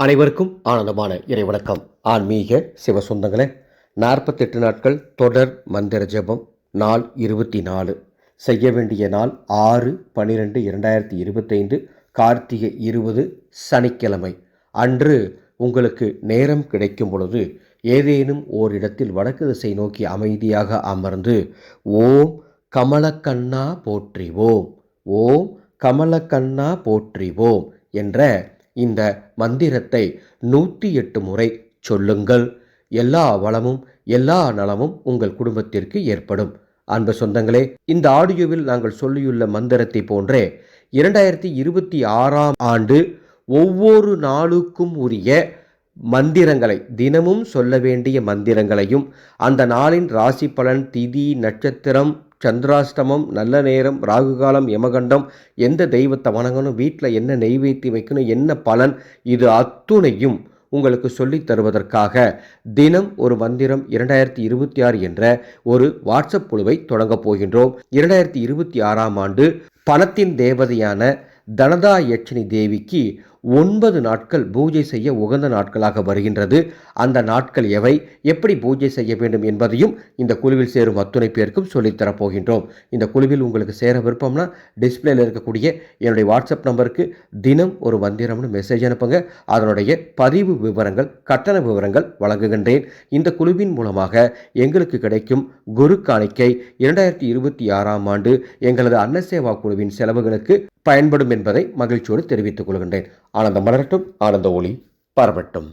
அனைவருக்கும் ஆனந்தமான இறைவணக்கம் ஆன்மீக சிவ சொந்தங்களே நாற்பத்தெட்டு நாட்கள் தொடர் மந்திர ஜெபம் நாள் இருபத்தி நாலு செய்ய வேண்டிய நாள் ஆறு பன்னிரெண்டு இரண்டாயிரத்தி இருபத்தைந்து கார்த்திகை இருபது சனிக்கிழமை. அன்று உங்களுக்கு நேரம் கிடைக்கும் பொழுது ஏதேனும் ஓரிடத்தில் வடக்கு திசை நோக்கி அமைதியாக அமர்ந்து ஓம் கமலக்கண்ணா போற்றிவோம் ஓம் கமலக்கண்ணா போற்றிவோம் என்ற இந்த மந்திரத்தை நூற்றி எட்டு முறை சொல்லுங்கள். எல்லா வளமும் எல்லா நலமும் உங்கள் குடும்பத்திற்கு ஏற்படும். அன்பு சொந்தங்களே இந்த ஆடியோவில் நாங்கள் சொல்லியுள்ள மந்திரத்தை போன்றே இரண்டாயிரத்தி இருபத்தி ஆறாம் ஆண்டு ஒவ்வொரு நாளுக்கும் உரிய மந்திரங்களை தினமும் சொல்ல வேண்டிய மந்திரங்களையும் அந்த நாளின் ராசி பலன் திதி நட்சத்திரம் சந்திராஷ்டமம் நல்ல நேரம் ராகுகாலம் யமகண்டம் எந்த தெய்வத்தை வணங்கணும் வீட்டில் என்ன நெய்வேத்தி வைக்கணும் என்ன பலன் இது அத்துணையும் உங்களுக்கு சொல்லித் தருவதற்காக தினம் ஒரு மந்திரம் இரண்டாயிரத்தி இருபத்தி ஆறு என்ற ஒரு வாட்ஸ்அப் குழுவை தொடங்கப் போகின்றோம். இரண்டாயிரத்தி இருபத்தி ஆறாம் ஆண்டு பணத்தின் தேவதையான தனதா யட்சணி தேவிக்கு ஒன்பது நாட்கள் பூஜை செய்ய உகந்த நாட்களாக வருகின்றது. அந்த நாட்கள் எவை? எப்படி பூஜை செய்ய வேண்டும் என்பதையும் இந்த குழுவில் சேரும் அத்துணை பேருக்கும் சொல்லித்தரப்போகின்றோம் இந்த குழுவில் உங்களுக்கு சேர விருப்பம்னா டிஸ்பிளேல இருக்கக்கூடிய என்னுடைய வாட்ஸ்அப் நம்பருக்கு தினம் ஒரு மந்திரம்னு மெசேஜ் அனுப்புங்க. அதனுடைய பதிவு விவரங்கள் கட்டண விவரங்கள் வழங்குகின்றேன். இந்த குழுவின் மூலமாக எங்களுக்கு கிடைக்கும் குரு காணிக்கை இரண்டாயிரத்தி இருபத்தி ஆறாம் ஆண்டு எங்களது அன்னசேவா குழுவின் செலவுகளுக்கு பயன்படும் என்பதை மகிழ்ச்சியோடு தெரிவித்துக் கொள்கின்றேன். ஆனந்தம் மலரட்டும் ஆனந்த ஒளி பரவட்டும்.